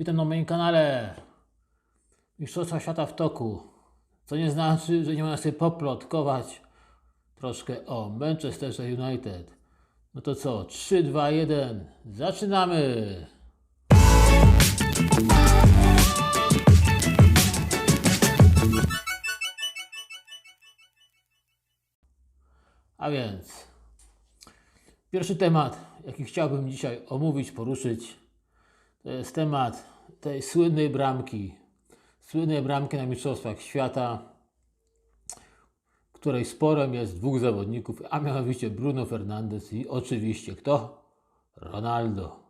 Witam na moim kanale Mistrzostwa Świata w toku. Co nie znaczy, że nie można sobie poplotkować troszkę o Manchesterze United. No to co? 3, 2, 1. Zaczynamy! A więc pierwszy temat, jaki chciałbym dzisiaj omówić, poruszyć, to jest temat tej słynnej bramki. Słynnej bramki na Mistrzostwach Świata, której sporem jest dwóch zawodników, a mianowicie Bruno Fernandes i oczywiście kto? Ronaldo.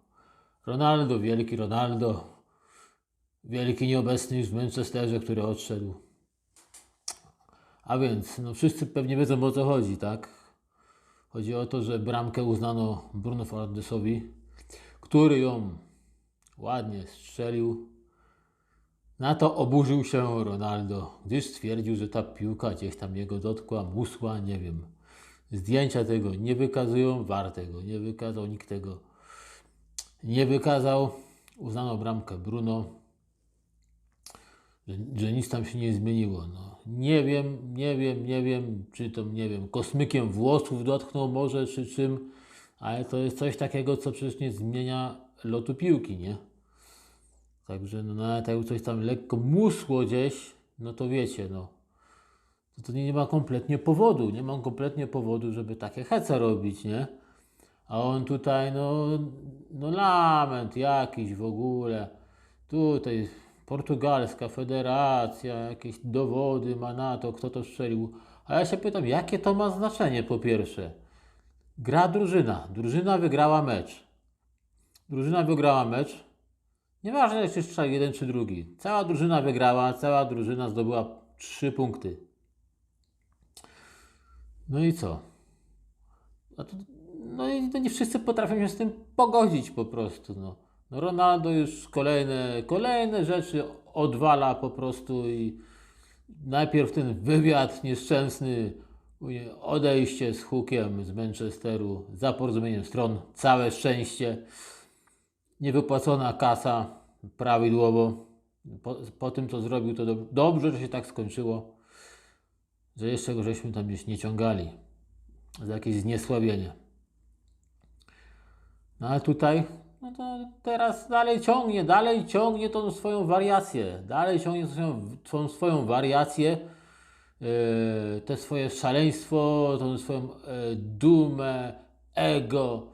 Ronaldo, wielki Ronaldo, wielki nieobecny już w Manchesterze, który odszedł. A więc, no wszyscy pewnie wiedzą o co chodzi, tak? Chodzi o to, że bramkę uznano Bruno Fernandesowi, który ją ładnie strzelił. Na to oburzył się Ronaldo, gdyż stwierdził, że ta piłka gdzieś tam jego dotkła, musła, nie wiem. Zdjęcia tego nie wykazują, war tego nie wykazał, nikt tego nie wykazał. Uznano bramkę Bruno, że, że nic tam się nie zmieniło. No, nie wiem, nie wiem, nie wiem, czy to, nie wiem, kosmykiem włosów dotknął może, czy czym, ale to jest coś takiego, co przecież nie zmienia lotu piłki, nie? Także no, nawet jak coś tam lekko musło gdzieś, no to wiecie, no. To, to nie, nie ma kompletnie powodu, nie mam kompletnie powodu, żeby takie hece robić, nie? A on tutaj, no, no lament jakiś w ogóle. Tutaj portugalska federacja, jakieś dowody ma na to, kto to strzelił. A ja się pytam, jakie to ma znaczenie po pierwsze? Gra drużyna. Drużyna wygrała mecz. Drużyna wygrała mecz. Nieważne, czy strzelił jeden czy drugi. Cała drużyna wygrała, cała drużyna zdobyła trzy punkty. No i co? No, i to nie wszyscy potrafią się z tym pogodzić po prostu. No. No Ronaldo już kolejne, kolejne rzeczy odwala po prostu i najpierw ten wywiad nieszczęsny, odejście z hukiem z Manchesteru za porozumieniem stron, całe szczęście, niewypłacona kasa prawidłowo. Po, po tym, co zrobił, to dob- dobrze, że się tak skończyło, że jeszcze go żeśmy tam gdzieś nie ciągali za jakieś zniesławienie. No ale tutaj, no to teraz dalej ciągnie, dalej ciągnie tą swoją wariację, dalej ciągnie swoją, tą swoją wariację, yy, te swoje szaleństwo, tą swoją yy, dumę, ego,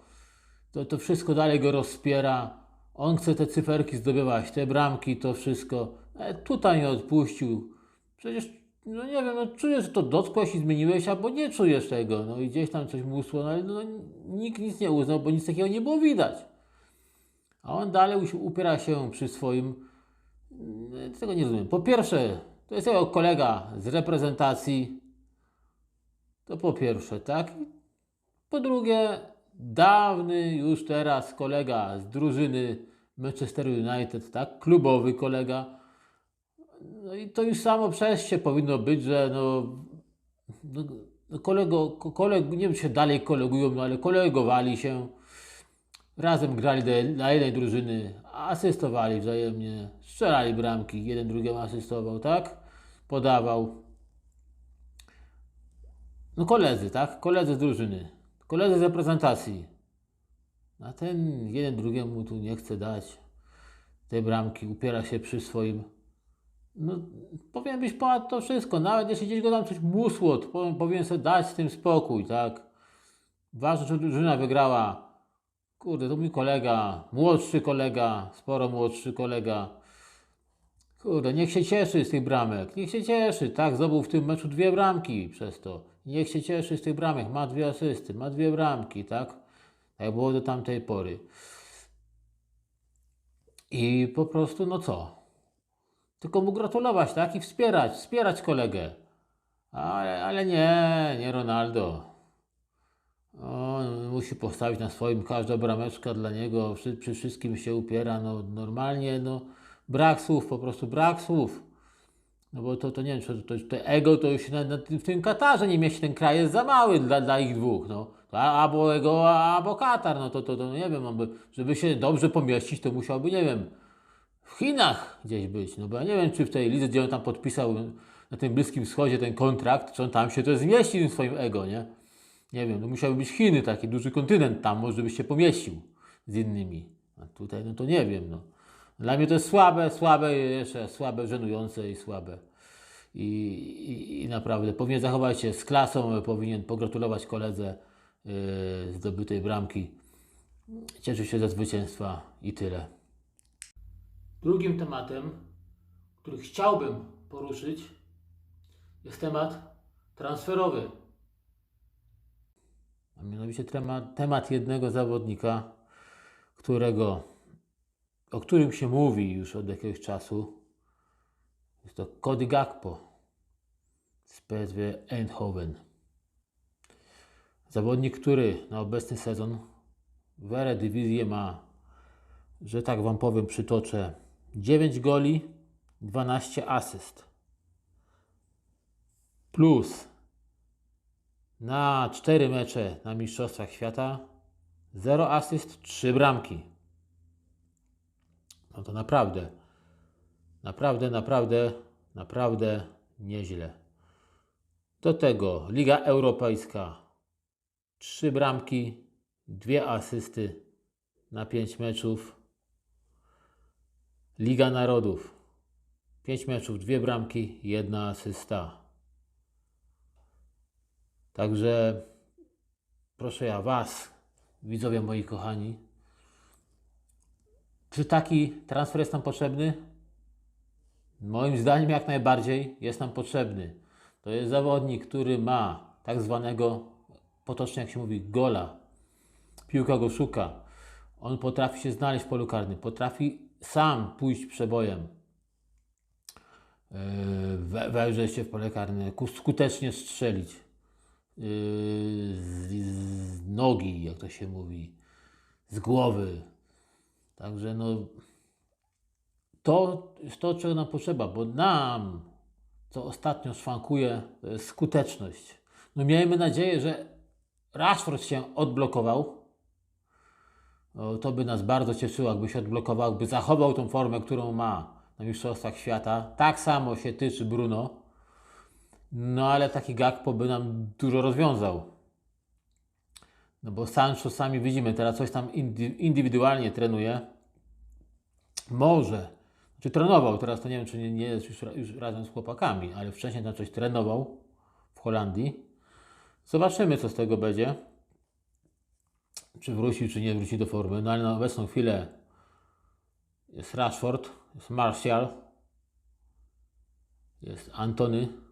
to, to wszystko dalej go rozpiera. On chce te cyferki zdobywać, te bramki, to wszystko. E, tutaj nie odpuścił. Przecież, no nie wiem, no czujesz, że to dotkłeś i zmieniłeś, albo nie czujesz tego. No i gdzieś tam coś musło, no ale no, nikt nic nie uznał, bo nic takiego nie było widać. A on dalej upiera się przy swoim. Mm, Tego nie rozumiem. Po pierwsze, to jest jego kolega z reprezentacji. To po pierwsze, tak? Po drugie, dawny już teraz kolega z drużyny Manchester United, tak? Klubowy kolega. No i to już samo przez się powinno być, że no, no, no kolego, ko- koleg, nie wiem czy się dalej kolegują, no ale kolegowali się. Razem grali dla jednej drużyny, asystowali wzajemnie, strzelali bramki, jeden drugiemu asystował, tak? Podawał. No koledzy, tak? Koledzy z drużyny. Koledzy z reprezentacji. A ten jeden drugiemu tu nie chce dać tej bramki, upiera się przy swoim. No, powinien być ponad to wszystko. Nawet jeśli gdzieś go tam coś musło, to powinien, sobie dać z tym spokój, tak? Ważne, że drużyna wygrała. Kurde, to mój kolega, młodszy kolega, sporo młodszy kolega. Kurde, niech się cieszy z tych bramek. Niech się cieszy. Tak, zdobył w tym meczu dwie bramki przez to. Niech się cieszy z tych bramek. Ma dwie asysty, ma dwie bramki, tak? Tak było do tamtej pory. I po prostu, no co? Tylko mu gratulować, tak? I wspierać, wspierać kolegę. Ale, ale nie, nie Ronaldo. On musi postawić na swoim, każda brameczka dla niego, przy, przy wszystkim się upiera, no normalnie, no brak słów, po prostu brak słów. No bo to, to nie wiem, to, to, to ego to już na, na, tym- w tym Katarze nie mieści, ten kraj jest za mały dla, dla ich dwóch, no. Albo ego, albo Katar, no to, to, to no nie wiem, by, żeby się dobrze pomieścić, to musiałby, nie wiem, w Chinach gdzieś być. No bo ja nie wiem, czy w tej lidze, gdzie on tam podpisał na tym Bliskim Wschodzie ten kontrakt, czy on tam się to zmieści w swoim ego, nie? Nie wiem, no musiały być Chiny, taki duży kontynent tam, może by się pomieścił z innymi. A tutaj, no to nie wiem, no. Dla mnie to jest słabe, słabe, jeszcze słabe, żenujące i słabe. I, i, i naprawdę powinien zachować się z klasą, powinien pogratulować koledze yy, zdobytej bramki. Cieszyć się ze zwycięstwa i tyle. Drugim tematem, który chciałbym poruszyć, jest temat transferowy. A mianowicie temat, temat jednego zawodnika, którego, o którym się mówi już od jakiegoś czasu. Jest to Cody Gakpo z PSV Eindhoven. Zawodnik, który na obecny sezon w Eredivisie ma, że tak Wam powiem, przytoczę 9 goli, 12 asyst. Plus na 4 mecze na Mistrzostwach Świata 0 asyst, 3 bramki. No to naprawdę, naprawdę, naprawdę, naprawdę nieźle. Do tego Liga Europejska 3 bramki, 2 asysty na 5 meczów. Liga Narodów 5 meczów, 2 bramki, 1 asysta. Także proszę ja Was, widzowie moi kochani, czy taki transfer jest nam potrzebny? Moim zdaniem jak najbardziej jest nam potrzebny. To jest zawodnik, który ma tak zwanego, potocznie jak się mówi, gola. Piłka go szuka. On potrafi się znaleźć w polu karnym, potrafi sam pójść przebojem, Yy, wejrzeć się w pole karne, ku- skutecznie strzelić yy, z, z nogi, jak to się mówi, z głowy. Także no, to jest to, czego nam potrzeba, bo nam, co ostatnio szwankuje, to jest skuteczność. No miejmy nadzieję, że Rashford się odblokował. O, to by nas bardzo cieszyło, jakby się odblokował, by zachował tą formę, którą ma na Mistrzostwach Świata. Tak samo się tyczy Bruno. No ale taki Gakpo by nam dużo rozwiązał. No bo Sancho sami widzimy, teraz coś tam indy- indywidualnie trenuje. Może, czy trenował, teraz to nie wiem, czy nie, nie jest już, już razem z chłopakami, ale wcześniej tam coś trenował w Holandii. Zobaczymy, co z tego będzie. Czy wróci, czy nie wróci do formy. No ale na obecną chwilę jest Rashford, jest Martial, jest Antony.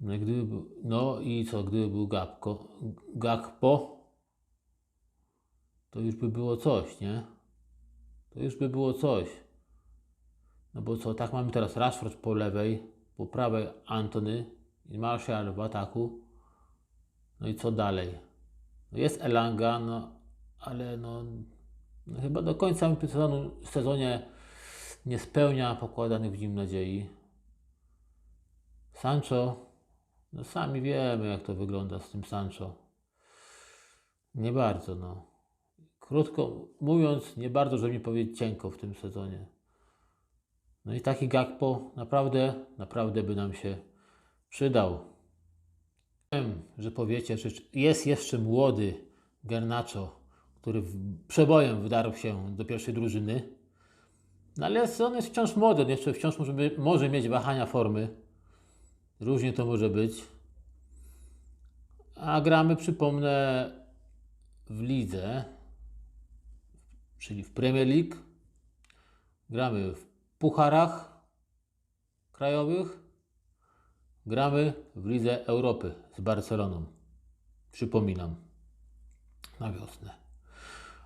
No gdyby, był- no i co, gdyby był Gakpo, Gakpo, to już by było coś, nie? To już by było coś. No bo co, tak mamy teraz Rashford po lewej, po prawej Antony i Martial w ataku. No i co dalej? No jest Elanga, no ale no, no chyba do końca sezonu, sezonie nie spełnia pokładanych w nim nadziei. Sancho, no sami wiemy jak to wygląda z tym Sancho. Nie bardzo, no. Krótko mówiąc, nie bardzo, żeby nie powiedzieć cienko w tym sezonie. No i taki Gakpo naprawdę, naprawdę by nam się przydał. Wiem, że powiecie, że jest jeszcze młody Garnacho, który przebojem wdarł się do pierwszej drużyny. No ale on jest wciąż młody, on jeszcze wciąż może, może mieć wahania formy. Różnie to może być. A gramy, przypomnę, w lidze, czyli w Premier League. Gramy w pucharach krajowych. Gramy w Lidze Europy z Barceloną. Przypominam. Na wiosnę.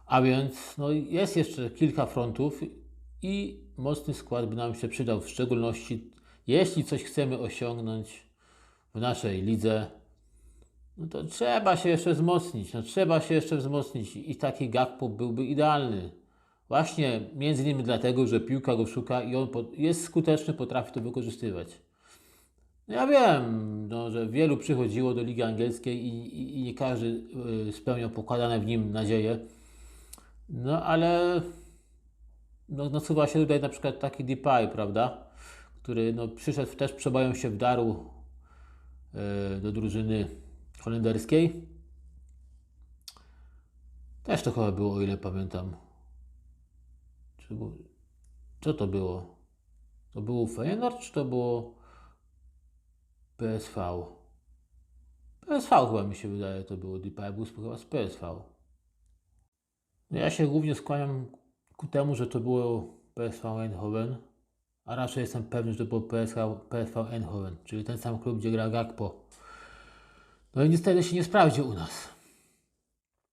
A więc no, jest jeszcze kilka frontów i mocny skład by nam się przydał, w szczególności jeśli coś chcemy osiągnąć w naszej lidze, no to trzeba się jeszcze wzmocnić. No, trzeba się jeszcze wzmocnić i taki Gakpo byłby idealny. Właśnie między innymi dlatego, że piłka go szuka i on jest skuteczny, potrafi to wykorzystywać. No Ja wiem, no, że wielu przychodziło do Ligi Angielskiej i, i, i nie każdy y, spełniał pokładane w nim nadzieje. No ale no, nasuwa się tutaj na przykład taki Depay, prawda? Który no, przyszedł, też przeboją się wdarł e, do drużyny holenderskiej. Też to chyba było, o ile pamiętam. Co to było? To było Feyenoord, czy to było PSV? PSV chyba mi się wydaje, to było Depay, był chyba z PSV. No Ja się głównie skłaniam ku temu, że to było PSV Eindhoven, a raczej jestem pewny, że to było PSV, PSV Eindhoven, czyli ten sam klub, gdzie gra Gakpo. No i niestety się nie sprawdził u nas.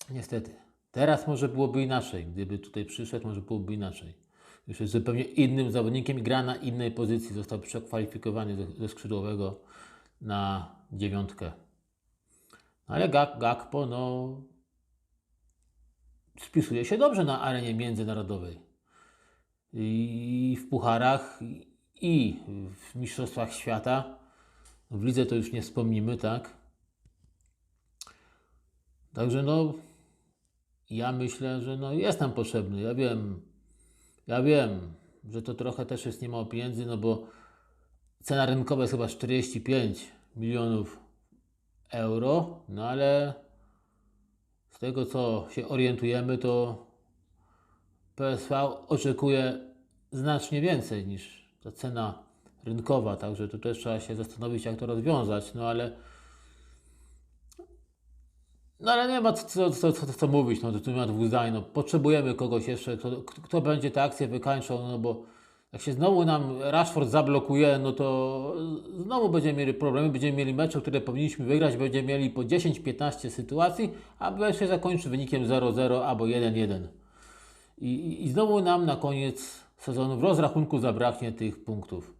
Niestety. Teraz może byłoby inaczej. Gdyby tutaj przyszedł, może byłoby inaczej. Już jest zupełnie innym zawodnikiem gra na innej pozycji. Został przekwalifikowany ze, skrzydłowego na dziewiątkę. Ale Gak, Gakpo, no, spisuje się dobrze na arenie międzynarodowej. I w pucharach, i w mistrzostwach świata. W lidze to już nie wspomnimy, tak? Także no, ja myślę, że no jest nam potrzebny. Ja wiem, ja wiem, że to trochę też jest nie mało pieniędzy, no bo cena rynkowa jest chyba 45 milionów euro, no ale z tego co się orientujemy, to PSV oczekuje znacznie więcej niż ta cena rynkowa, także tu też trzeba się zastanowić, jak to rozwiązać, no ale no ale nie ma co, co, co, co mówić, no tu nie ma dwóch zdań, no potrzebujemy kogoś jeszcze, kto, kto będzie tę akcję wykańczał, no bo jak się znowu nam Rashford zablokuje, no to znowu będziemy mieli problemy, będziemy mieli mecze, które powinniśmy wygrać, będziemy mieli po 10-15 sytuacji, a mecz się zakończy wynikiem 0-0 albo 1-1. I, i, znowu nam na koniec sezonu w rozrachunku zabraknie tych punktów.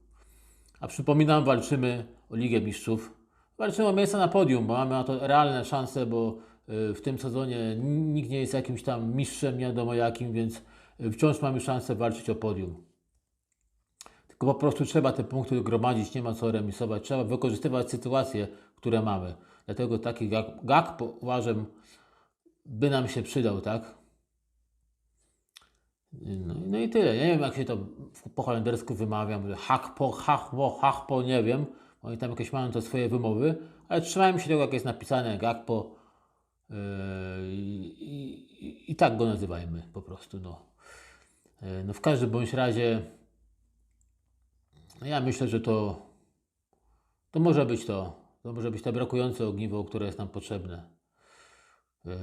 A przypominam, walczymy o Ligę Mistrzów. Walczymy o miejsce na podium, bo mamy na to realne szanse, bo y, w tym sezonie nikt nie jest jakimś tam mistrzem, nie wiadomo jakim, więc y, wciąż mamy szansę walczyć o podium. Tylko po prostu trzeba te punkty gromadzić, nie ma co remisować. Trzeba wykorzystywać sytuacje, które mamy. Dlatego taki gak uważam, by nam się przydał, tak? No, no i tyle. Nie wiem, jak się to po holendersku wymawiam. Hakpo, hachpo, hachpo, nie wiem. Oni tam jakieś mają to swoje wymowy, ale trzymają się tego, jak jest napisane Gakpo yy, i, i, i tak go nazywajmy po prostu. No. Yy, no w każdym bądź razie no ja myślę, że to, to może być to. To może być to brakujące ogniwo, które jest nam potrzebne. Yy,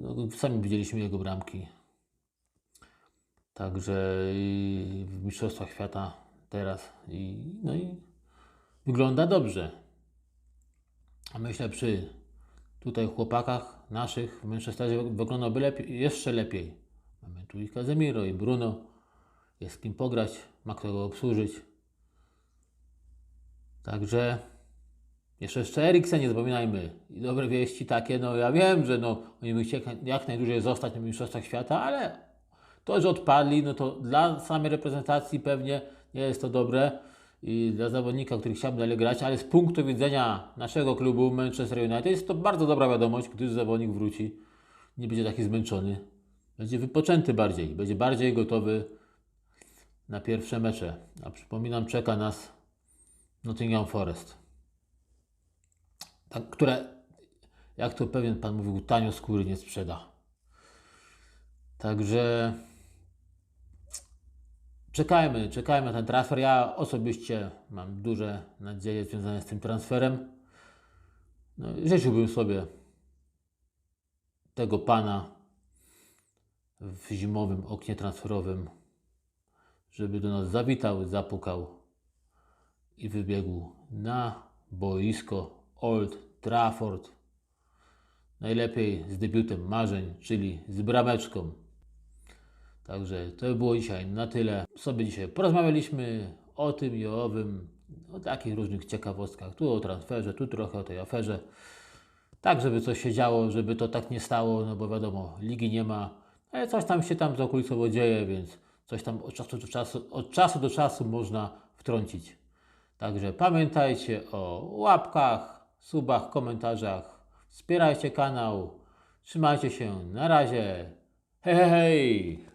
no, sami widzieliśmy jego bramki. Także w Mistrzostwach Świata teraz. I, no i wygląda dobrze. A myślę przy tutaj chłopakach naszych w Manchesterze wyglądałby lepiej, jeszcze lepiej. Mamy tu i Casemiro, i Bruno. Jest z kim pograć, ma kto go obsłużyć. Także jeszcze jeszcze Eriksen nie zapominajmy. I dobre wieści takie, no ja wiem, że no, oni by chcieli jak najdłużej zostać na Mistrzostwach Świata, ale to, że odpadli, no to dla samej reprezentacji pewnie nie jest to dobre i dla zawodnika, który chciałby dalej grać, ale z punktu widzenia naszego klubu Manchester United jest to bardzo dobra wiadomość, gdyż zawodnik wróci, nie będzie taki zmęczony, będzie wypoczęty bardziej, będzie bardziej gotowy na pierwsze mecze. A przypominam, czeka nas Nottingham Forest, tak, które, jak to pewien pan mówił, tanio skóry nie sprzeda. Także czekajmy, czekajmy na ten transfer. Ja osobiście mam duże nadzieje związane z tym transferem. No, życzyłbym sobie tego pana w zimowym oknie transferowym, żeby do nas zawitał, zapukał i wybiegł na boisko Old Trafford. Najlepiej z debiutem marzeń, czyli z brameczką. Także to było dzisiaj na tyle. Sobie dzisiaj porozmawialiśmy o tym i o owym, o takich różnych ciekawostkach. Tu o transferze, tu trochę o tej aferze. Tak, żeby coś się działo, żeby to tak nie stało, no bo wiadomo, ligi nie ma, ale coś tam się tam zakulisowo dzieje, więc coś tam od czasu do czasu, od czasu, do czasu można wtrącić. Także pamiętajcie o łapkach, subach, komentarzach. Wspierajcie kanał. Trzymajcie się. Na razie. Hej, hej.